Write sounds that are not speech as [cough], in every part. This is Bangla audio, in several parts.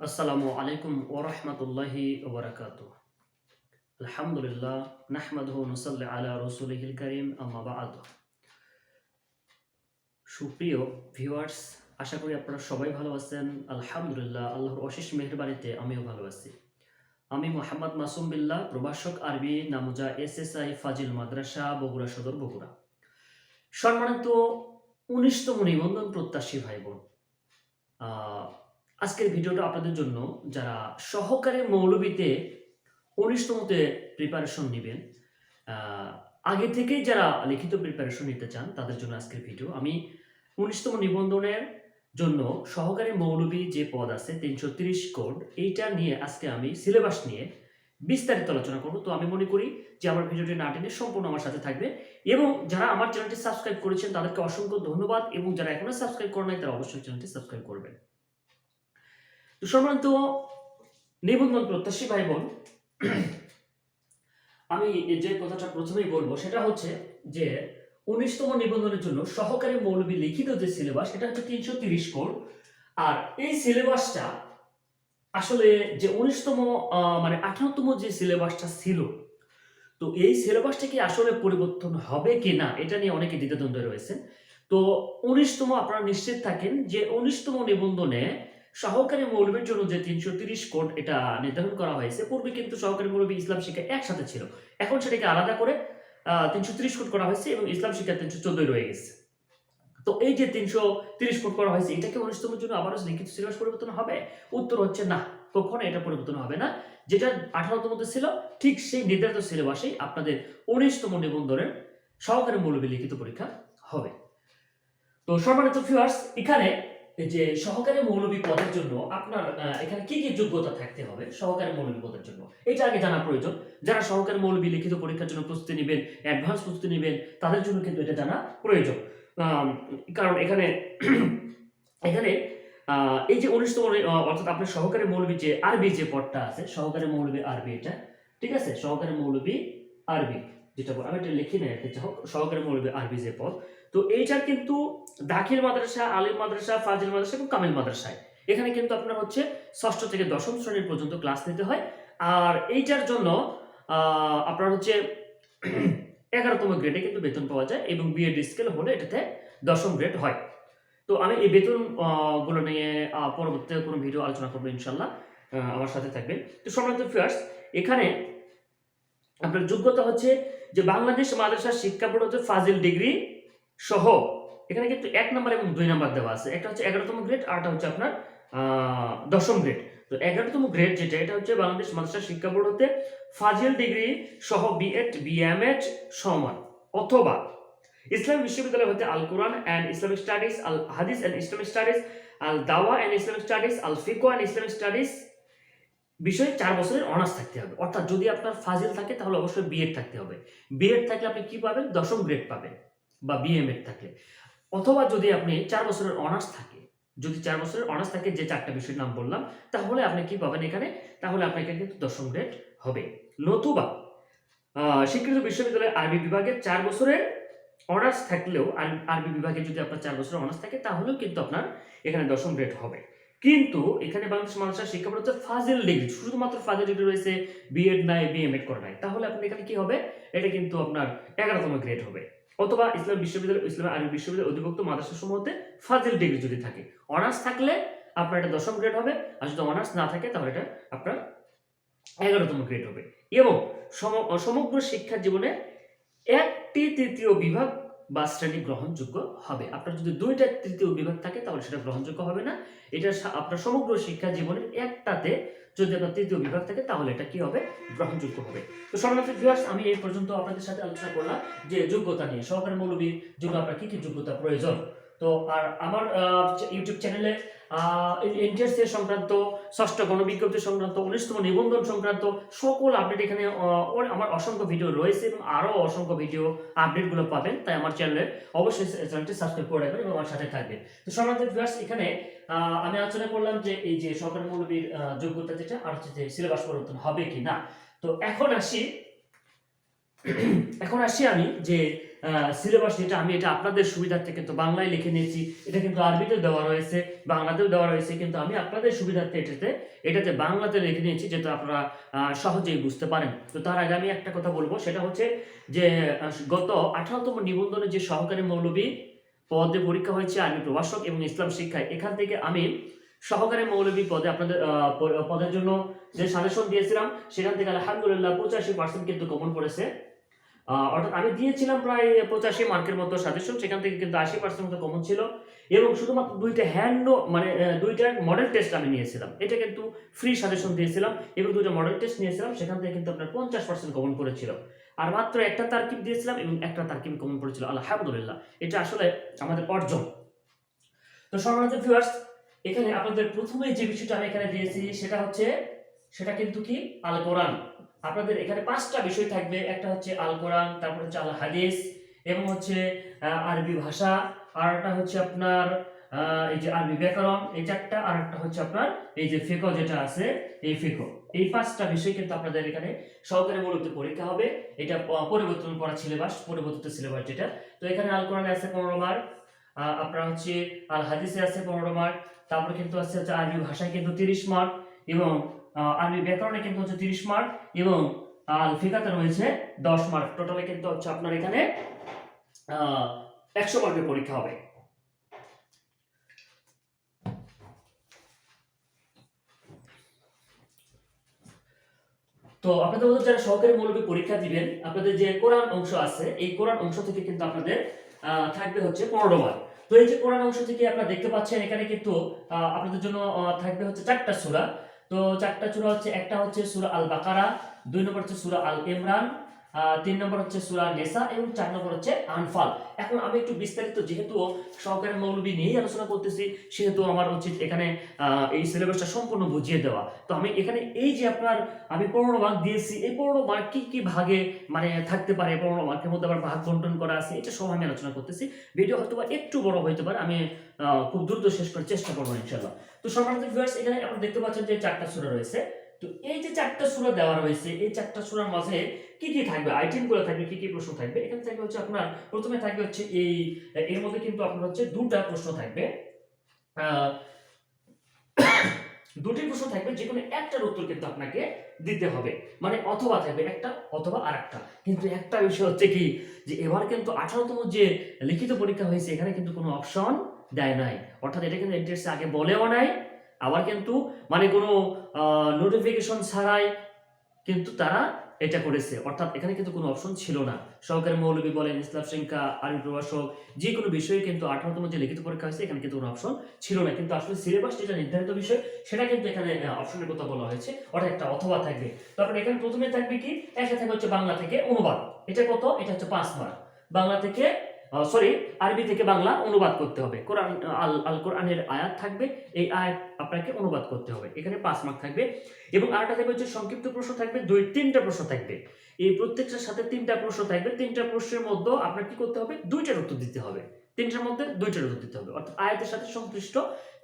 আসসালামু আলাইকুম ওরহমতুল্লাহি ওবরাকাত আলহামদুলিল্লাহ, নাহমাদহু নুসাল্লি আলা রসুলিহিল করিম, আম্মা বাদ। সুপ্রিয় ভিউয়ার্স আশা করি আপনারা সবাই ভালো আছেন। আলহামদুলিল্লাহ, আল্লাহর অশেষ মেহরবানিতে আমিও ভালো আছি। আমি মোহাম্মদ মাসুম বিল্লাহ, প্রভাষক আরবি, নামুজা এস এস আই ফাজিল মাদ্রাসা, বগুড়া সদর বগুড়া। সম্মানিত উনিশতম নিবন্ধন প্রত্যাশী ভাই বোন আজকের ভিডিওটা আপনাদের জন্য যারা সহকারী মৌলবীতে উনিশতমতে প্রিপারেশন নেবেন আগে থেকেই যারা লিখিত প্রিপারেশন নিতে চান, তাদের জন্য আজকের ভিডিও আমি উনিশতম নিবন্ধনের জন্য সহকারী মৌলবী যে পদ আছে, তিনশো তিরিশ কোড, এইটা নিয়ে আজকে আমি সিলেবাস নিয়ে বিস্তারিত আলোচনা করব। তো আমি মনে করি যে আমার ভিডিওটি না টেনে সম্পূর্ণ আমার সাথে থাকবে এবং যারা আমার চ্যানেলটি সাবস্ক্রাইব করেছেন, তাদেরকে অসংখ্য ধন্যবাদ এবং যারা এখনও সাবস্ক্রাইব করে নাই, তারা অবশ্যই চ্যানেলটি সাবস্ক্রাইব করবেন। তো সম্মানিত নিবন্ধন প্রত্যাশী ভাই বোন আমি যে কথাটা প্রথমেই বলব, সেটা হচ্ছে যে উনিশতম নিবন্ধনের জন্য সহকারী মৌলবী লিখিত যে সিলেবাস, সেটা হচ্ছে তিনশো তিরিশ কোর আর এই সিলেবাসটা আসলে যে উনিশতম মানে আঠারোতম যে সিলেবাসটা ছিল, তো এই সিলেবাসটা কি আসলে পরিবর্তন হবে কি না এটা নিয়ে অনেকে দ্বিধাদ্বন্দ্বে রয়েছে। তো উনিশতম আপনারা নিশ্চিত থাকেন যে উনিশতম নিবন্ধনে সহকারী মৌলবীর জন্য যে তিনশো তিরিশ কোড এটা নির্ধারণ করা হয়েছে, পূর্বে কিন্তু সহকারী মৌলবী ইসলাম শিক্ষা একসাথে ছিল। এখন সেটাকে আলাদা করে তিনশো তিরিশ কোড করা হয়েছে এবং ইসলাম শিক্ষা তিনশো চোদ্দই রয়ে গেছে। তো এই যে তিনশো তিরিশ কোড করা হয়েছে এটাকে উনিশতমের জন্য আবারও লিখিত সিলেবাস পরিবর্তন হবে? উত্তর হচ্ছে না, কখনো এটা পরিবর্তন হবে না। যেটা আঠারোতম ছিল, ঠিক সেই নির্ধারিত সিলেবাসেই আপনাদের উনিশতম নিবন্ধনের সহকারী মৌলবী লিখিত পরীক্ষা হবে। তো সম্মানিত ভিউয়ার্স এখানে যে সহকারী মৌলবী পদের জন্য আপনার এখানে কি কি যোগ্যতা থাকতে হবে সহকারী মৌলবী পদের জন্য? এটা আগে জানা প্রয়োজন। যারা সহকারী মৌলবী লিখিত পরীক্ষার জন্য প্রস্তুতি নেবেন অ্যাডভান্স প্রস্তুতি নেবেন, তাদের জন্য কিন্তু এটা জানা প্রয়োজন। কারণ এখানে এখানে এই যে উনিশতম অর্থাৎ আপনার সহকারী মৌলবী যে আরবি যে পদটা আছে, সহকারী মৌলবী আরবি এটা, ঠিক আছে? সহকারী মৌলবী আরবি, যেটা আমি এটা লিখি না এটা হোক। সহকারী মৌলবী আরবি যে পদ তো এইটা কিন্তু দাখিল মাদ্রাসা, আলিম মাদ্রাসা, ফাজিল মাদ্রাসা এবং কামিল মাদ্রাসায়। এখানে কিন্তু আপনার হচ্ছে ষষ্ঠ থেকে দশম শ্রেণির পর্যন্ত ক্লাস নিতে হয়। আর এইটার জন্য আপনার হচ্ছে [clears throat] এগারোতম গ্রেডে কিন্তু বেতন পাওয়া যায় এবং বিএড স্কেল হলে এটাতে দশম গ্রেড হয়। তো আমি এই বেতনগুলো নিয়ে পরবর্তীতে কোনো ভিডিও আলোচনা করব ইনশাল্লাহ আমার সাথে থাকবেন। তো সম্মানিত ফিয়ার্স এখানে আপনার যোগ্যতা হচ্ছে যে বাংলাদেশ মাদ্রাসা শিক্ষা বোর্ড হচ্ছে ফাজিল ডিগ্রি সহ, এখানে কিন্তু এক নাম্বার এবং দুই নাম্বার দেওয়া আছে। একটা হচ্ছে এগারোতম গ্রেড আরটা হচ্ছে আপনার দশম গ্রেড তো এগারোতম গ্রেড যেটা, এটা হচ্ছে বাংলাদেশ মাদ্রাসা শিক্ষা বোর্ড হতে ফাজিল ডিগ্রি সহ বিএড বিএমএড সমান, অথবা ইসলাম বিশ্ববিদ্যালয় হতে আল কোরআন অ্যান্ড ইসলামিক স্টাডিজ আল হাদিস অ্যান্ড ইসলামিক স্টাডিজ আল দাওয়া অ্যান্ড ইসলামিক স্টাডিজ আল ফিকো অ্যান্ড ইসলামিক স্টাডিজ বিষয়ে চার বছরের অনার্স থাকতে হবে। অর্থাৎ যদি আপনার ফাজিল থাকে, তাহলে অবশ্যই বিএড থাকতে হবে। বিএড থাকলে আপনি কি পাবেন? দশম গ্রেড পাবেন। বা বিএমএড থাকলে অথবা যদি আপনি চার বছরের অনার্স থাকে, যদি চার বছরের অনার্স থাকে যে চারটা বিষয়ের নাম বললাম, তাহলে আপনি কি পাবেন এখানে? তাহলে আপনাকে কিন্তু দশম গ্রেড হবে। নতুবা স্বীকৃত বিশ্ববিদ্যালয়ের আরবি বিভাগে চার বছরের অনার্স থাকলেও আর- আরবি বিভাগে যদি আপনার চার বছরের অনার্স থাকে, তাহলেও কিন্তু আপনার এখানে দশম গ্রেড হবে। কিন্তু এখানে বাংলাদেশ মানুষের শিক্ষা হচ্ছে ফাজিল ডিগ্রি, শুধুমাত্র ফাজিল ডিগ্রি রয়েছে বিএড নাই বিএমএড করা নাই। তাহলে আপনি এখানে কি হবে? এটা কিন্তু আপনার এগারোতম গ্রেড হবে। অথবা ইসলাম বিশ্ববিদ্যালয় ইসলাম আরবি বিশ্ববিদ্যালয় অধিভুক্ত মাদ্রাসা সমূহতে ফাজিল ডিগ্রি যদি থাকে। অনার্স থাকলে আপনার এটা দশম গ্রেড হবে, আর যদি অনার্স না থাকে তাহলে এটা আপনার এগারোতম গ্রেড হবে। এবং সম- সমগ্র শিক্ষা জীবনে একটি তৃতীয় বিভাগ বা শ্রেণি গ্রহণযোগ্য হবে। আপনার যদি দুইটা তৃতীয় বিভাগ থাকে, তাহলে সেটা গ্রহণযোগ্য হবে না। এটা আপনার সমগ্র শিক্ষা জীবনের একটাতে যদি আপনার তৃতীয় বিভাগ থাকে, তাহলে এটা কি হবে? গ্রহণযোগ্য হবে। তো সম্মানিত ভিউয়ার্স আমি এই পর্যন্ত আপনাদের সাথে আলোচনা করলাম যে যোগ্যতা নিয়ে। সহকারী মৌলবীর জন্য আপনার কি কি যোগ্যতা প্রয়োজন? তো আর আমার ইউটিউব চ্যানেলে এনটিএস সংক্রান্ত, ষষ্ঠ গণবিজ্ঞপ্তি সংক্রান্ত, উনিশতম নিবন্ধন সংক্রান্ত সকল আপডেট এখানে আমার অসংখ্য ভিডিও রয়েছে এবং আরও অসংখ্য ভিডিও আপডেটগুলো পাবেন। তাই আমার চ্যানেলে অবশ্যই চ্যানেলটি সাবস্ক্রাইব করে রাখবেন এবং আমার সাথে থাকবেন। তো সম্মানিত ভিউয়ার্স এখানে আমি আলোচনা করলাম যে এই যে সরকারি মৌলবীর যোগ্যতা যেটা, আর হচ্ছে যে সিলেবাস পরিবর্তন হবে কি না তো এখন আসি এখন আসি আমি যে সিলেবাস যেটা আমি এটা আপনাদের সুবিধার্থে কিন্তু বাংলায় লিখে নিয়েছি। এটা কিন্তু আরবিতে দেওয়া রয়েছে বাংলাতেও দেওয়া রয়েছে কিন্তু আমি আপনাদের সুবিধার্থে এটাতে এটাতে বাংলাতে লিখে নিয়েছি যেটা আপনারা সহজেই বুঝতে পারেন। তো তার আগে আমি একটা কথা বলব সেটা হচ্ছে যে গত আঠারোতম নিবন্ধনে যে সহকারী মৌলবী পদে পরীক্ষা হয়েছে আর্মি প্রভাষক এবং ইসলাম শিক্ষায় এখান থেকে আমি সহকারী মৌলবী পদে আপনাদের পদের জন্য যে সাজেশন দিয়েছিলাম সেখান থেকে আলহামদুলিল্লাহ পঁচাশি পার্সেন্ট কিন্তু কমন আহ, অর্থাৎ আমি দিয়েছিলাম প্রায় পঁচাশি মার্কের মতো সাজেশন সেখান থেকে কিন্তু আশি পার্সেন্ট মতো কমন ছিল। এবং শুধুমাত্র দুইটা হ্যান্ড মানে দুইটা মডেল টেস্ট আমি নিয়েছিলাম। এটা কিন্তু ফ্রি সাজেশন দিয়েছিলাম। এবং দুইটা মডেল টেস্ট নিয়েছিলাম, সেখান থেকে কিন্তু আপনার পঞ্চাশ পার্সেন্ট কমন পড়েছিল আর মাত্র একটা তারকিব দিয়েছিলাম এবং একটা তারকিব কমন পড়েছিল আলহামদুলিল্লাহ, এটা আসলে আমাদের অর্জন। তো সম্মানিত ভিউয়ার্স এখানে আপনাদের প্রথমে যে বিষয়টা আমি এখানে দিয়েছি, সেটা হচ্ছে, সেটা কিন্তু কি? আল কোরআন আপনাদের এখানে পাঁচটা বিষয় থাকবে। একটা হচ্ছে আল কোরআন, তারপর হচ্ছে আল হাদিস এবং হচ্ছে আরবি ভাষা। আর একটা হচ্ছে আপনার এই যে আরবি ব্যাকরণ, এই চারটা। আর একটা হচ্ছে আপনার এই যে ফিকো যেটা আছে, এই ফিকো এই পাঁচটা বিষয় কিন্তু আপনাদের এখানে সহকারে মূলত পরীক্ষা হবে। এটা পরিবর্তন করা সিলেবাস, পরিবর্তিত সিলেবাস যেটা। তো এখানে আল কোরআনে আছে পনেরো মার্ক আপনার হচ্ছে আল হাদিসে আছে পনেরো মার্ক তারপরে কিন্তু আছে হচ্ছে আরবি ভাষায় কিন্তু তিরিশ মার্ক এবং আরবি ব্যাকরণে কিন্তু হচ্ছে তিরিশ মার্ক এবং আল ফিকাতে রয়েছে দশ মার্ক টোটালে কিন্তু হচ্ছে আপনার এখানে একশো মার্কের পরীক্ষা হবে। তো আপনাদের মধ্যে যারা সহকারী মৌলবী পরীক্ষা দিবেন, আপনাদের যে কোরআন অংশ আছে, এই কোরআন অংশ থেকে কিন্তু আপনাদের থাকবে হচ্ছে পনেরো মার্ক তো এই যে কোরআন অংশ থেকে আপনারা দেখতে পাচ্ছেন, এখানে কিন্তু আপনাদের জন্য থাকবে হচ্ছে চারটা সূরা। তো চারটা সুরা হচ্ছে, একটা হচ্ছে সুরা আল বাকারা দুই নম্বর হচ্ছে সুরা আল ইমরান তিন নম্বর হচ্ছে সূরা নেসা এবং চার নম্বর হচ্ছে আনফাল। এখন আমি একটু বিস্তারিত, যেহেতু সহকারী মৌলবী নিয়েই আলোচনা করতেছি, সেহেতু আমার উচিত এখানে এই সিলেবাসটা সম্পূর্ণ বুঝিয়ে দেওয়া। তো আমি এখানে এই যে আপনার, আমি পনেরো মার্ক দিয়েছি, এই পনেরো মার্ক কি কি ভাগে মানে থাকতে পারে? পনেরো মার্কের মধ্যে আবার ভাগ বন্টন করা আছে, এটা সব আমি আলোচনা করতেছি। ভিডিও হয়তো বা একটু বড় হইতে পারে, আমি খুব দ্রুত শেষ করার চেষ্টা করব ইনশাল্লাহ তো সম্মানিত ভিউয়ার্স এখানে আপনি দেখতে পাচ্ছেন যে চারটা সুরা রয়েছে। তো এই যে চারটা সুরা দেওয়া রয়েছে, এই চারটা সুরার মাঝে কি কি থাকবে? আইটেমগুলো থাকবে, কি কি প্রশ্ন থাকবে? এখানে থাকবে হচ্ছে আপনার, প্রথমে থাকবে হচ্ছে এই, এর মধ্যে কিন্তু আপনার হচ্ছে দুটা প্রশ্ন থাকবে। [coughs] দুটি প্রশ্ন থাকবে যে কোনো একটার উত্তর কিন্তু আপনাকে দিতে হবে। মানে অথবা থাকবে একটা, অথবা আরেকটা। কিন্তু একটা বিষয় হচ্ছে কি, যে এবার কিন্তু আঠারোতম যে লিখিত পরীক্ষা হয়েছে, এখানে কিন্তু কোনো অপশন দেয় নাই। অর্থাৎ এটা কিন্তু এন্ট্রেন্সে আগে বলেও নাই আবার কিন্তু মানে কোনো নোটিফিকেশন ছাড়াই কিন্তু তারা এটা করেছে। অর্থাৎ এখানে কিন্তু কোনো অপশন ছিল না। সহকারী মৌলবী বলেন, ইসলাম শিক্ষা আরবি প্রভাষক, যে কোনো বিষয়ে কিন্তু আঠারোতম যে লিখিত পরীক্ষা হয়েছে, এখানে কিন্তু কোনো অপশন ছিল না। কিন্তু আসলে সিলেবাস যেটা নির্ধারিত বিষয়, সেটা কিন্তু এখানে অপশনের কথা বলা হয়েছে। অর্থাৎ একটা অথবা থাকবে। তারপরে এখানে প্রথমে থাকবে কি? একটা থাকবে হচ্ছে বাংলা থেকে অনুবাদ। এটা কত? এটা হচ্ছে পাঁচ মার্ক বাংলা থেকে সরি আরবি থেকে বাংলা অনুবাদ করতে হবে। কোরআন আল আল কোরআনের আয়াত থাকবে, এই আয়াত আপনাকে অনুবাদ করতে হবে। এখানে পাঁচ মার্ক থাকবে। এবং আরেকটা থাকবে হচ্ছে সংক্ষিপ্ত প্রশ্ন থাকবে, দুই, তিনটা প্রশ্ন থাকবে। এই প্রত্যেকটার সাথে তিনটা প্রশ্ন থাকবে। তিনটা প্রশ্নের মধ্যে আপনার কি করতে হবে? দুইটার উত্তর দিতে হবে। তিনটার মধ্যে দুইটার উত্তর দিতে হবে। অর্থাৎ আয়াতের সাথে সংশ্লিষ্ট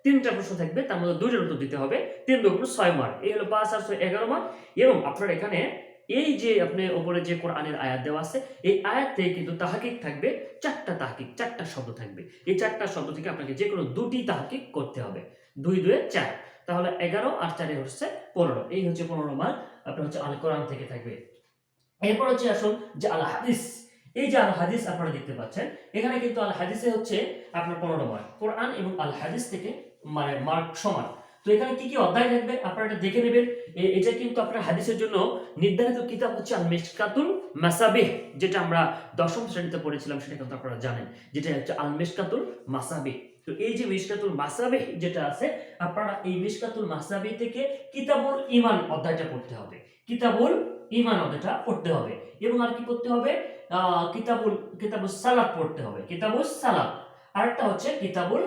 তিনটা প্রশ্ন থাকবে, তার মধ্যে দুইটার উত্তর দিতে হবে। তিন দুগুণ ছয় মার্ক এই হলো পাঁচ আর ছয় এগারো মার্ক এবং আপনার এখানে এই যে আপনি ওপরে যে কোরআনের আয়াত দেওয়া আছে, এই আয়াত কিন্তু তাহাকিক থাকবে, চারটা তাহাকিক, চারটা শব্দ থাকবে। এই চারটা শব্দ থেকে আপনাকে যে কোনো দুটি তাহাকিক করতে হবে। দুই, দুয়ে চার। তাহলে এগারো আর চারে হচ্ছে পনেরো। এই হচ্ছে পনেরো মার্ক আপনার হচ্ছে আল কোরআন থেকে থাকবে। এরপর হচ্ছে আসুন যে আল হাদিস এই যে আল হাদিস আপনারা দেখতে পাচ্ছেন, এখানে কিন্তু আল হাদিসে হচ্ছে আপনার পনেরো মার্ক কোরআন এবং আল হাদিস থেকে মানে মার্ক সমান। তো এখানে কি কি অধ্যায় থাকবে? আপনারা এটা দেখে নেবেন। এটা কিন্তু আপনার হাদিসের জন্য নির্ধারিত কিতাব হচ্ছে আল মেশকাতুল মাসাবিহ, যেটা আমরা দশম শ্রেণীতে পড়েছিলাম, সেটা কিন্তু আপনারা জানেন যেটা হচ্ছে আল মেশকাতুল মাসাবিহ। তো এই যে মিশকাতুল মাসাবিহ, যেটা আছে, আপনারা এই মিশকাতুল মাসাবিহ থেকে কিতাবুল ইমান অধ্যায়টা পড়তে হবে। কিতাবুল ইমান অধ্যায়টা পড়তে হবে। এবং আর কি করতে হবে? কিতাবুল কিতাবুল সালাত পড়তে হবে। কিতাবুল সালাত। আরেকটা হচ্ছে কিতাবুল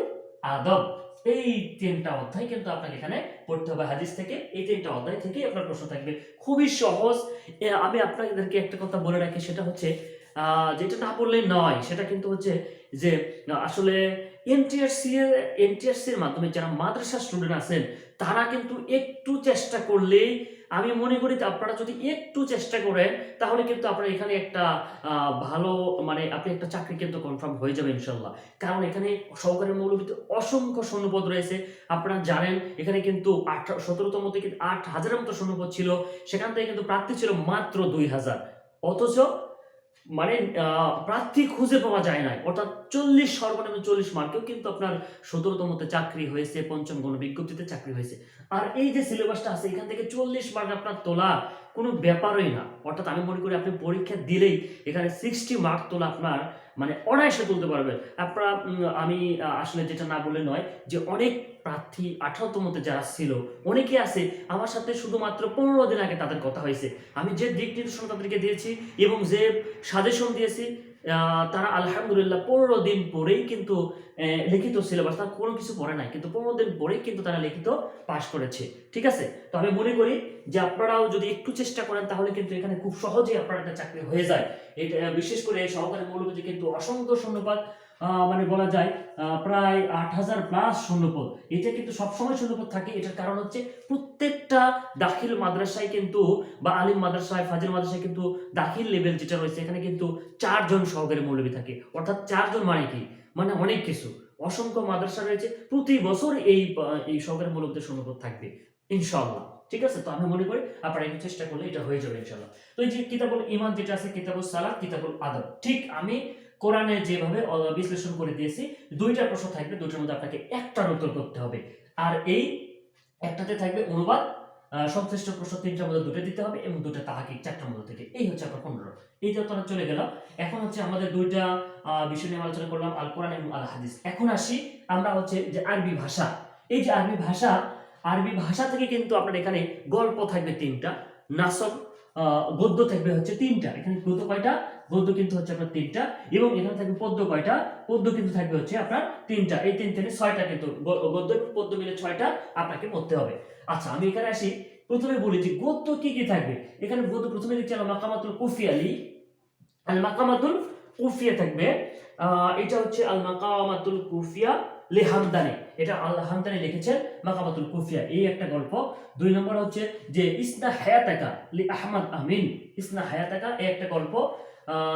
আদব। এই তিনটা অধ্যায় কিন্তু আপনাকে এখানে পড়তে হবে হাদিস থেকে, এই তিনটা অধ্যায় থেকেই আপনার প্রশ্ন থাকবে। খুবই সহজ। আমি আপনাদেরকে একটা কথা বলে রাখি, সেটা হচ্ছে যেটা না বললে নয়, সেটা কিন্তু হচ্ছে যে, আসলে এনটিআরসি এনটিআরসির মাধ্যমে যারা মাদ্রাসা স্টুডেন্ট আছেন তারা কিন্তু একটু চেষ্টা করলেই, আমি মনে করি আপনারা যদি একটু চেষ্টা করেন, তাহলে কিন্তু আপনার এখানে একটা ভালো মানে আপনি একটা চাকরি কিন্তু কনফার্ম হয়ে যাবে ইনশাল্লাহ। কারণ এখানে সহকারী মৌলবীতে অসংখ্য শূন্যপদ রয়েছে। আপনারা জানেন, এখানে কিন্তু আট সতেরোতম থেকে আট হাজারের মতো শূন্যপদ ছিল। সেখান থেকে কিন্তু প্রার্থী ছিল মাত্র দুই হাজার। অথচ মানে প্রার্থী খুঁজে পাওয়া যায় না অর্থাৎ চল্লিশ, সর্বনিম্ন চল্লিশ মার্কেও কিন্তু আপনার সতেরোতমতে চাকরি হয়েছে, পঞ্চম গণ বিজ্ঞপ্তিতে চাকরি হয়েছে। আর এই যে সিলেবাসটা আছে, এখান থেকে চল্লিশ মার্ক আপনার তোলা কোনো ব্যাপারই না। অর্থাৎ আমি মনে করি আপনি পরীক্ষা দিলেই এখানে সিক্সটি মার্ক তোলা আপনার মানে অনায়াসে তুলতে পারবে। আপনারা আমি আসলে যেটা না বলে নয় যে অনেক প্রার্থী আঠারোতমতে যারা ছিল, অনেকে আছে, আমার সাথে শুধুমাত্র পনেরো দিন আগে তাদের কথা হয়েছে। আমি যে দিক নির্দেশনা তাদেরকে দিয়েছি এবং যে সাজেশন দিয়েছি তারা আলহামদুলিল্লাহ পনেরো দিন পরেই কিন্তু লিখিত সিলেবাস তারা কোনো কিছু পড়ে নাই, কিন্তু পনেরো দিন পরেই কিন্তু তারা লিখিত পাশ করেছে, ঠিক আছে? তো আমি মনে করি যে আপনারাও যদি একটু চেষ্টা করেন, তাহলে কিন্তু এখানে খুব সহজেই আপনার একটা চাকরি হয়ে যায়। এটা, বিশেষ করে সহকারী মৌলবী কিন্তু অসংখ্য শূন্যপাত মানে বলা যায় প্রায় আট হাজার প্লাস শূন্যপদ। এটা কিন্তু সবসময় শূন্যপদ থাকে। এটার কারণ হচ্ছে প্রত্যেকটা দাখিল মাদ্রাসায় কিন্তু বা আলিম মাদ্রাসায়, ফাজিল মাদ্রাসায় কিন্তু দাখিল লেভেল যেটা রয়েছে, এখানে কিন্তু চারজন সহকারী মৌলবী থাকে। অর্থাৎ চারজন মানে কি? মানে অনেক কিছু। অসংখ্য মাদ্রাসা রয়েছে। প্রতি বছর এই এই সহকারী মৌলবীদের শূন্যপদ থাকবে, ইনশাআল্লাহ। ঠিক আছে? তো আমি মনে করি আপনারা একটু চেষ্টা করলে এটা হয়ে যাবে, ইনশাআল্লাহ। তো এই যে কিতাবুল ইমান যেটা আছে কিতাবুল সালাত, কিতাবুল আদব। ঠিক আমি কোরআনে যেভাবে বিশ্লেষণ করে দিয়েছি দুইটা প্রশ্ন থাকবে দুইটার মধ্যে আপনাকে একটার উত্তর করতে হবে। আর এই একটাতে থাকবে অনুবাদ সংশ্লিষ্ট প্রশ্ন তিনটার মধ্যে দুটো দিতে হবে এবং দুটো তাহাকে চারটার মধ্যে থেকে। এই হচ্ছে আপনার পনেরো। এই যে তোরা চলে গেল এখন হচ্ছে আমাদের দুইটা বিষয় নিয়ে আলোচনা করলাম আল কোরআন এবং আল হাদিস এখন আসি আমরা হচ্ছে যে আরবি ভাষা। এই যে আরবি ভাষা আরবি ভাষা থেকে কিন্তু আপনার এখানে গল্প থাকবে তিনটা আহ, গদ্য থাকবে হচ্ছে তিনটা। এখানে গদ্য কয়টা? গদ্য কিন্তু হচ্ছে আপনার তিনটা এবং এখানে থাকবে পদ্য কয়টা? পদ্য কিন্তু থাকবে হচ্ছে আপনার তিনটা। এই তিন থেকে ছয়টা কিন্তু গদ্য এবং পদ্য মিলে ছয়টা আপনাকে পড়তে হবে। আচ্ছা আমি এখানে আসি। প্রথমে বলি যে গদ্য কি কি থাকবে? এখানে গদ্য প্রথমে দেখছি আল মাকামাতুল কুফিয়ালি আল মাকামাতুল কুফিয়া থাকবে। এটা হচ্ছে আল মাকামাতুল কুফিয়া লে হামদানি। এটা আল্লাহ হামদানি লিখেছেন মাকামাতুল কুফিয়া। এই একটা গল্প। দুই নম্বর হচ্ছে যে, ইসনা হায়াতাকা লি আহমদ আমিন। ইসনা হায়াতাকা, এই একটা গল্প।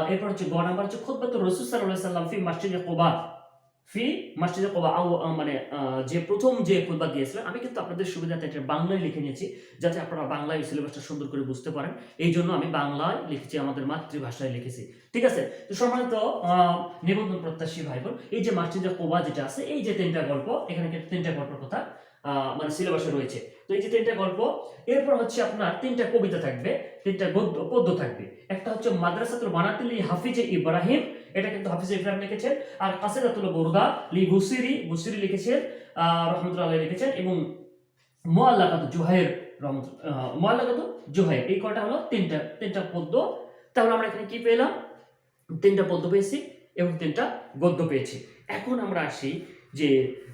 এরপর হচ্ছে গ নাম্বার হচ্ছে খুদ্বাতুর রাসূল আলাইহি সাল্লাম ফি মসজিদে কুবা। ফি মসজিদে কুবা আহ, মানে যে প্রথম যে খুতবা দিয়েছিলেন আমি কিন্তু আপনাদের সুবিধাতে এটা বাংলায় লিখে নিয়েছি যাতে আপনারা বাংলায় সিলেবাসটা সুন্দর করে বুঝতে পারেন। এই জন্য আমি বাংলায় লিখেছি আমাদের মাতৃভাষায় লিখেছি। ঠিক আছে? তো সম্মানিত নিবন্ধন প্রত্যাশী ভাই বোন এই যে মসজিদে কোবা যেটা আছে এই যে তিনটা গল্প এখানে কিন্তু তিনটা গল্পের কথা মানে সিলেবাসে রয়েছে। তো এই যে তিনটা গল্প এরপর হচ্ছে আপনার তিনটা কবিতা থাকবে তিনটা গদ্য পদ্য থাকবে। একটা হচ্ছে মাদ্রাসাতুল বানাতিলি হাফিজে ইব্রাহিম এটা কিন্তু হাফিজ ইব্রাহিম লিখেছেন। আর কাসেদাতুল বোরদা লি বুসিরি বুসিরি লিখেছেন রহমতুল্লাহ লিখেছেন এবং মোয়াল্লাকাত জোহাইর রহমত মোয়াল্লাকাত জোহাইর, এই কটা হলো? তিনটা তিনটা পদ্য। তাহলে আমরা এখানে কি পেলাম? তিনটা পদ্য পেয়েছি এবং তিনটা গদ্য পেয়েছি। এখন আমরা আসি যে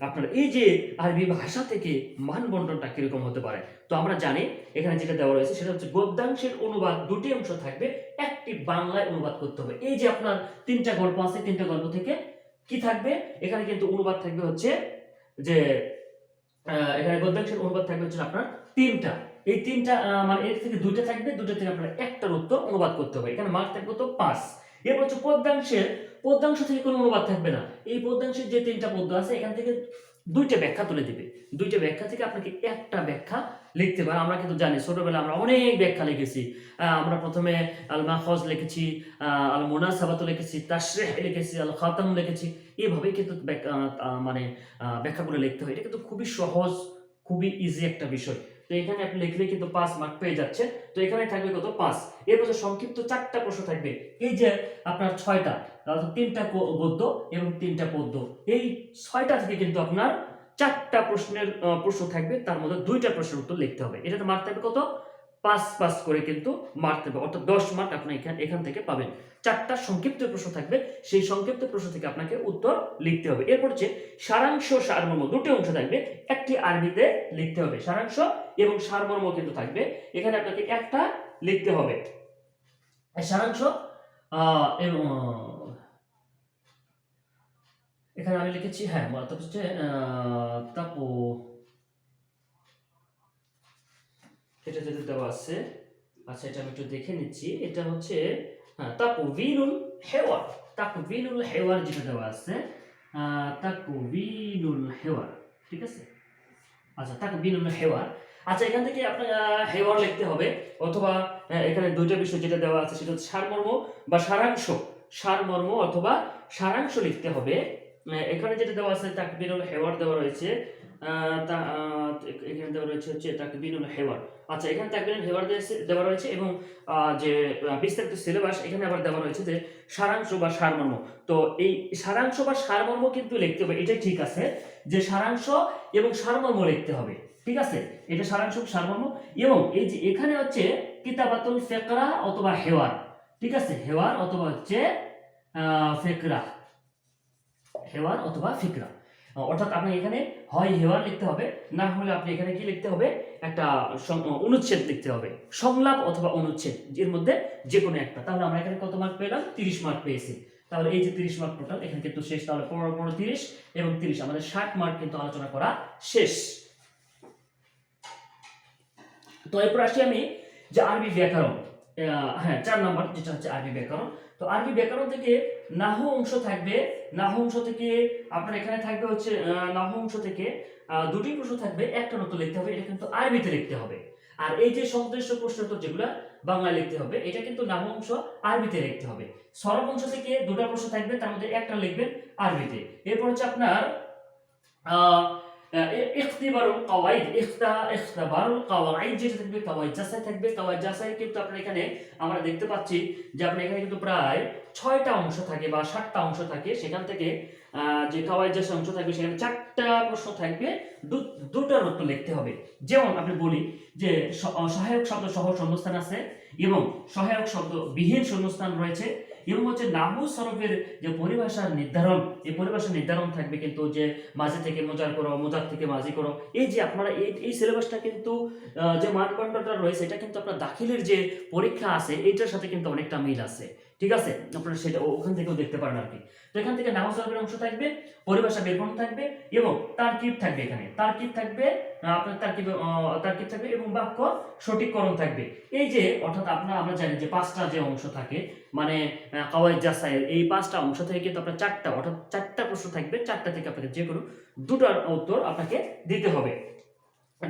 আপনার এই যে আরবি ভাষা থেকে মান বন্টনটা কীরকম হতে পারে? তো আমরা জানি এখানে যেটা দেওয়া রয়েছে সেটা হচ্ছে গদ্যাংশের অনুবাদ দুটি অংশ থাকবে, একটি বাংলায় অনুবাদ করতে হবে। এই যে আপনার তিনটা গল্প আছে, তিনটা গল্প থেকে কি থাকবে? এখানে কিন্তু অনুবাদ থাকবে হচ্ছে যে এখানে গদ্যাংশের অনুবাদ থাকবে হচ্ছে আপনার তিনটা। এই তিনটা মানে এর থেকে দুইটা থাকবে দুটো থেকে আপনার একটার উত্তর অনুবাদ করতে হবে। এখানে মার্ক থাকবে তো পাঁচ। এরপর হচ্ছে পদ্যাংশের পদ্যাংশ থেকে কোনো অনুবাদ থাকবে না। এই পদ্যাংশের যে তিনটা পদ্য আছে, এখান থেকে দুইটা ব্যাখ্যা তুলে দিবে। দুইটা ব্যাখ্যা থেকে আপনাকে একটা ব্যাখ্যা লিখতে পারে আমরা কিন্তু জানি ছোটবেলা আমরা অনেক ব্যাখ্যা লিখেছি। আমরা প্রথমে আল মাখজ লিখেছি আল মোনাসাবাত লিখেছি, তাশরিহ লিখেছি আল খাতাম লিখেছি। এইভাবেই কিন্তু মানে ব্যাখ্যাগুলো লিখতে হয়। এটা কিন্তু খুবই সহজ, খুবই ইজি একটা বিষয়। তো এখানে আপনি লিখলে কিন্তু পাঁচ মার্ক পেয়ে যাচ্ছে তো এখানে থাকবে কত? পাঁচ। এরপর সংক্ষিপ্ত চারটা প্রশ্ন থাকবে। এই যে আপনার ছয়টা তিনটা গদ্য এবং তিনটা পদ্য। এই ছয়টা থেকে কিন্তু আপনার চারটা প্রশ্নের প্রশ্ন থাকবে। তার মধ্যে দুইটা প্রশ্নের উত্তর লিখতে হবে। এটাতে মার্ক থাকবে কত? পাঁচ পাঁচ করে কিন্তু মার্ক থাকবে। অর্থাৎ দশ মার্ক আপনি এখান এখান থেকে পাবেন। চারটা সংক্ষিপ্ত প্রশ্ন থাকবে। সেই সংক্ষিপ্ত প্রশ্ন থেকে আপনাকে উত্তর লিখতে হবে। এরপর হচ্ছে, সারাংশ সারমর্ম দুটি অংশ থাকবে। একটি আরবিতে লিখতে হবে সারাংশ এবং সারমর্ম কিন্তু থাকবে। এখানে আপনাকে একটা লিখতে হবে। সারাংশ এবং এখানে আমি লিখেছি হ্যাঁ তারপর হচ্ছে তাপো, এটা যেটা দেওয়া আছে আচ্ছা এটা আমি একটু দেখে নিচ্ছি। এটা হচ্ছে হ্যাঁ তাপো ভিনুল হেওয়ার। তাকু ভিনুল হেওয়ার যেটা দেওয়া আছে আহ, তাকু ভিনুল হেওয়ার ঠিক আছে? আচ্ছা তাকু ভিনুল হেওয়ার। আচ্ছা এখান থেকে আপনার হেওয়ার লিখতে হবে। অথবা এখানে দুইটা বিষয় যেটা দেওয়া আছে সেটা হচ্ছে সারমর্ম বা সারাংশ। সারমর্ম অথবা সারাংশ লিখতে হবে। এখানে যেটা দেওয়া আছে তাকবিরুল হেওয়ার দেওয়া রয়েছে তা এখানে দেওয়া রয়েছে হচ্ছে তাকবিরুল হেওয়ার। আচ্ছা এখানে তাকবিরুল হেওয়ার দেওয়া রয়েছে এবং যে বিস্তারিত সিলেবাস এখানে আবার দেওয়া রয়েছে যে সারাংশ বা সারমর্ম। তো এই সারাংশ বা সারমর্ম কিন্তু লিখতে হবে, এটাই ঠিক আছে, যে সারাংশ এবং সারমর্ম লিখতে হবে, ঠিক আছে? এটা সারাংশ, সারমর্ম এবং এই যে এখানে হচ্ছে কিতাবাতুল ফেকরা অথবা হেওয়ার, ঠিক আছে? হেওয়ার অথবা হচ্ছে ফেকরা, হেওয়ার অথবা ফিকরা। অর্থাৎ আপনাকে এখানে হয় হেওয়ার লিখতে হবে, না হলে আপনি এখানে কি লিখতে হবে? একটা অনুচ্ছেদ লিখতে হবে। সংলাপ অথবা অনুচ্ছেদ, এর মধ্যে যে কোনো একটা। তাহলে আমরা এখানে কত মার্ক পেলাম? তিরিশ মার্ক পেয়েছি। তাহলে এই যে তিরিশ মার্ক টোটাল এখানে কিন্তু শেষ, তাহলে পনেরো পনেরো, তিরিশ এবং তিরিশ। আমাদের ষাট মার্ক কিন্তু আলোচনা করা শেষ। তো এরপর আসি আমি যে আরবি ব্যাকরণ। হ্যাঁ চার নম্বর, যেটা হচ্ছে আরবি ব্যাকরণ। তো আরবি ব্যাকরণ থেকে নাহু অংশ থাকবে নাহু অংশ থেকে আপনার এখানে থাকবে হচ্ছে নাহু থেকে দুটি প্রশ্ন থাকবে। একটা নতুন লিখতে হবে, এটা কিন্তু আরবিতে লিখতে হবে। আর এই যে সংশ্লিষ্ট প্রশ্ন তো যেগুলো বাংলায় লিখতে হবে, এটা কিন্তু নাহু অংশ আরবিতে লিখতে হবে। সরবংশ থেকে দুটো প্রশ্ন থাকবে, তার মধ্যে একটা লিখবেন আরবিতে। এরপর হচ্ছে আপনার ইখতিবারুল কাওয়াইদ, ইখতা, ইখতিবারুল কাওয়াইদ যেটা থাকবে, কাওয়াইদ যাচাই থাকবে। কাওয়াইদ যাচাই কিন্তু আপনার এখানে আমরা দেখতে পাচ্ছি যে আপনার এখানে কিন্তু প্রায় ছয়টা অংশ থাকে বা সাতটা অংশ থাকে। সেখান থেকে যে কাওয়াইদ যাচাই অংশ থাকবে, সেখানে চারটা প্রশ্ন থাকবে। দু- দুটার উত্তর লিখতে হবে। যেমন আপনি বলি যে সহায়ক শব্দ সহ শূন্যস্থান আছে এবং সহায়ক শব্দ বিহীন শূন্যস্থান রয়েছে। এবং হচ্ছে নাহু সরফের যে পরিভাষার নির্ধারণ এই পরিভাষার নির্ধারণ থাকবে কিন্তু যে মাঝে থেকে মোজার করো, মোজার থেকে মাঝি করো, এই যে আপনারা এই এই সিলেবাসটা কিন্তু যে মানদণ্ডটা রয়েছে, এটা কিন্তু আপনার দাখিলের যে পরীক্ষা আছে এটার সাথে কিন্তু অনেকটা মিল আছে। ঠিক আছে? আপনারা সেটা ওখান থেকেও দেখতে পারেন আর কি। তো এখান থেকে নামাজ সরফের অংশ থাকবে পরিভাষা ব্যাকরণ থাকবে এবং তারকিব থাকবে এখানে। তারকিব থাকবে আপনার তারকিব তারকিব থাকবে এবং বাক্য সঠিককরণ থাকবে। এই যে অর্থাৎ আপনারা আমরা জানি যে পাঁচটা যে অংশ থাকে মানে আহ, কাওয়াইদ জাসাইয়ের এই পাঁচটা অংশ থেকে কিন্তু আপনার চারটা অর্থাৎ চারটা প্রশ্ন থাকবে চারটা থেকে আপনাকে যে কোনো দুটার উত্তর আপনাকে দিতে হবে।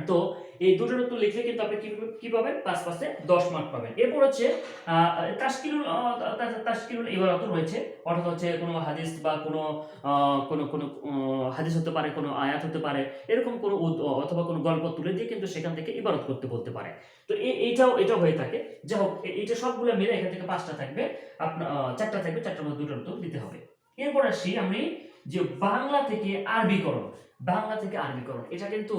তো এই দুটোর উত্তর লিখলে কিন্তু আপনি কি পাবেন? পাঁচ পাশে দশ মার্ক পাবেন। এরপর হচ্ছে আহ, তাশকিলুল আহ, তা- ইবারত রয়েছে। অর্থাৎ হচ্ছে কোনো হাদিস বা কোনো কোনো কোনো হাদিস হতে পারে কোনো আয়াত হতে পারে এরকম কোনো অথবা কোনো গল্প তুলে দিয়ে কিন্তু সেখান থেকে ইবারত করতে বলতে পারে। তো এই এইটাও এটাও হয়ে থাকে। যাই হোক এইটা সবগুলো মিলে এখান থেকে পাঁচটা থাকবে। আপনার চারটা থাকবে চারটার মধ্যে দুটোর উত্তর দিতে হবে। এরপর আসি আমি যে বাংলা থেকে আরবিকরণ বাংলা থেকে আরবিকরণ এটা কিন্তু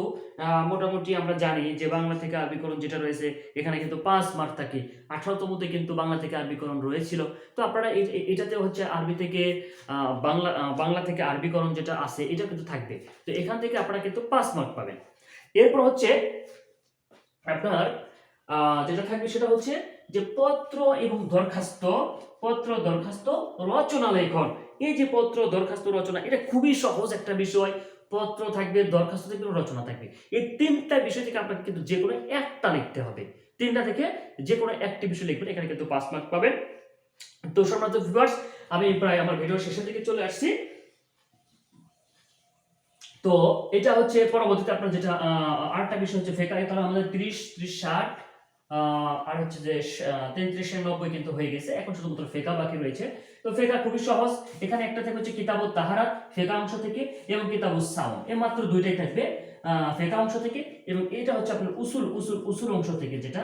মোটামুটি আমরা জানি যে বাংলা থেকে আরবিকরণ যেটা রয়েছে, এখানে কিন্তু পাঁচ মার্ক থাকে। আঠারোতমতে কিন্তু বাংলা থেকে আরবিকরণ রয়েছিল। তো আপনারা এটাতে হচ্ছে আরবি থেকে বাংলা বাংলা থেকে আরবিকরণ যেটা আছে, এটা কিন্তু থাকবে। তো এখান থেকে আপনারা কিন্তু পাঁচ মার্ক পাবেন। এরপর হচ্ছে আপনার যেটা থাকবে সেটা হচ্ছে যে পত্র এবং দরখাস্ত, পত্র, দরখাস্ত, রচনা লেখন। এই যে পত্র, দরখাস্ত, রচনা, এটা খুবই সহজ একটা বিষয়। পত্র থাকবে, দরখাস্ত থাকবে, রচনা থাকবে। এই তিনটা বিষয় থেকে আপনাকে কিন্তু যে কোনো একটা লিখতে হবে। তিনটা থেকে যে কোনো একটি বিষয় লিখবেন, এখানে কিন্তু পাঁচ মার্ক পাবেন। তো সম্মানিত ভিউয়ার্স আমি প্রায় আমার ভিডিও শেষের দিকে চলে আসছি। তো এটা হচ্ছে পরবর্তীতে আপনার যেটা আরেকটা বিষয় হচ্ছে ফেকা তাহলে আমাদের তিরিশ, ত্রিশ, ষাট আর হচ্ছে যে তেত্রিশের নব্বই কিন্তু হয়ে গেছে। এখন শুধুমাত্র ফেকা বাকি রয়েছে। তো ফেকা খুবই সহজ। এখানে একটা থেকে হচ্ছে কিতাবুত তাহারাত, ফেকা অংশ থেকে এবং কিতাবুস সাউন এ মাত্র দুইটাই থাকবে ফেকা অংশ থেকে এবং এটা হচ্ছে আপনার উসুল উসুল উসুল অংশ থেকে যেটা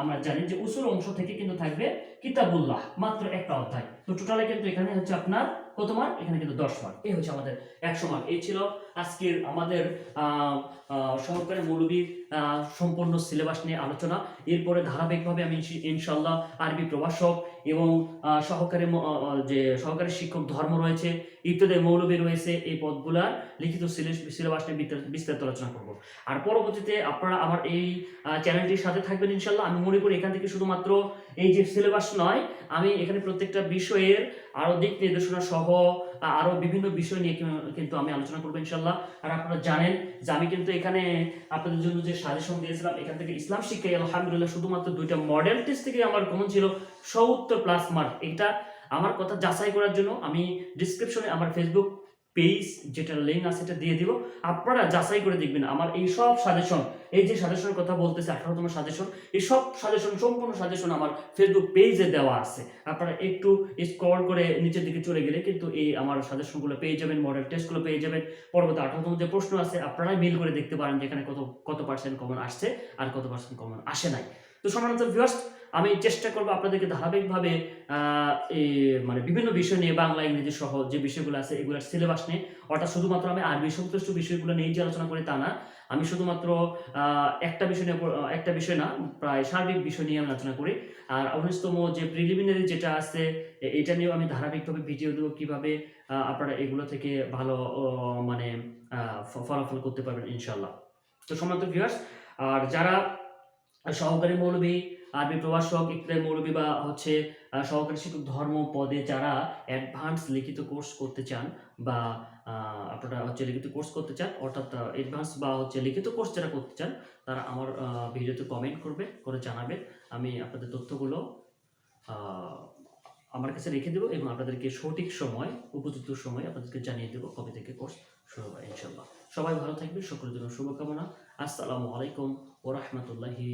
আমরা জানি যে উসুল অংশ থেকে কিন্তু থাকবে কিতাবুল্লাহ, মাত্র একটা অধ্যায়। তো টোটালে কিন্তু এখানে হচ্ছে আপনার কত মার্ক এখানে কিন্তু দশ মার্ক এই হচ্ছে আমাদের একশো মার্ক এই ছিল আজকের আমাদের সহকারী মৌলবীর সম্পূর্ণ সিলেবাস নিয়ে আলোচনা। এরপরে ধারাবাহিকভাবে আমি ইনশাল্লাহ আরবি প্রভাষক এবং সহকারী যে সহকারী শিক্ষক ধর্ম রয়েছে ইত্যাদি মৌলবী রয়েছে, এই পদগুলার লিখিত সিলেবাস নিয়ে বিস্তারিত আলোচনা করব। আর পরবর্তীতে আপনারা আমার এই চ্যানেলটির সাথে থাকবেন ইনশাল্লাহ আমি মনে করি এখান থেকে শুধুমাত্র এই যে সিলেবাস নয় আমি এখানে প্রত্যেকটা বিষয়ের আরও দিক নির্দেশনা সহ আহ, আরও বিভিন্ন বিষয় নিয়ে কিন্তু আমি আলোচনা করব ইনশাল্লাহ আর আপনারা জানেন যে আমি কিন্তু এখানে আপনাদের জন্য যে সাজেশন দিয়েছিলাম এখান থেকে ইসলাম শিক্ষায় আলহামদুলিল্লাহ শুধুমাত্র দুইটা মডেল টেস্ট থেকে আমার কমন ছিল সত্তর প্লাস মার্ক এটা আমার কথা যাচাই করার জন্য আমি ডিসক্রিপশনে আমার ফেসবুক পেজ যেটা লিঙ্ক আছে সেটা দিয়ে দিব। আপনারা যাচাই করে দেখবেন আমার এই সব সাজেশন এই যে সাজেশনের কথা বলতেছে, আঠারোতম সাজেশন এই সব সাজেশন সম্পূর্ণ সাজেশন আমার ফেসবুক পেজে দেওয়া আছে। আপনারা একটু স্ক্রল করে নিচের দিকে চলে গেলে কিন্তু এই আমার সাজেশনগুলো পেয়ে যাবেন মডেল টেস্টগুলো পেয়ে যাবেন। পরবর্তী আঠারোতম যে প্রশ্ন আছে, আপনারাই মিল করে দেখতে পারেন যেখানে কত কত পার্সেন্ট কমন আসছে আর কত পার্সেন্ট কমন আসে নাই। তো সম্মানিত ভিউয়ার্স আমি চেষ্টা করব আপনাদেরকে ধারাবাহিকভাবে মানে বিভিন্ন বিষয় নিয়ে, বাংলা, ইংরেজি সহ যে বিষয়গুলো আছে, এগুলোর সিলেবাস নিয়ে। অর্থাৎ শুধুমাত্র আমি আরবি সংশ্লিষ্ট বিষয়গুলো নিয়ে যে আলোচনা করি তা না। আমি শুধুমাত্র একটা বিষয় নিয়ে, একটা বিষয় না, প্রায় সার্বিক বিষয় নিয়ে আমি আলোচনা করি। আর উনিশতম যে প্রিলিমিনারি যেটা আছে এটা নিয়েও আমি ধারাবাহিকভাবে ভিডিও দেবো কীভাবে আপনারা এগুলো থেকে ভালো মানে ফলাফল করতে পারবেন ইনশাল্লাহ তো সম্মানিত ভিউয়ার্স আর যারা সহকারী মৌলবী, আরবি প্রভাষক ইকরাই মৌলবী বা হচ্ছে সহকারী শিক্ষক ধর্ম পদে যারা অ্যাডভান্স লিখিত কোর্স করতে চান বা আপনারা হচ্ছে লিখিত কোর্স করতে চান, অর্থাৎ অ্যাডভান্স বা হচ্ছে লিখিত কোর্স যারা করতে চান, তারা আমার ভিডিওতে কমেন্ট করবে, করে জানাবে আমি আপনাদের তথ্যগুলো আমার কাছে রেখে দেবো এবং আপনাদেরকে সঠিক সময়, উপযুক্ত সময় আপনাদেরকে জানিয়ে দেবো কবে থেকে কোর্স শুরু হবে ইনশাল্লাহ সবাই ভালো থাকবে সকলের জন্য শুভকামনা। আসসালামু আলাইকুম। ও রহমতুল্লাহি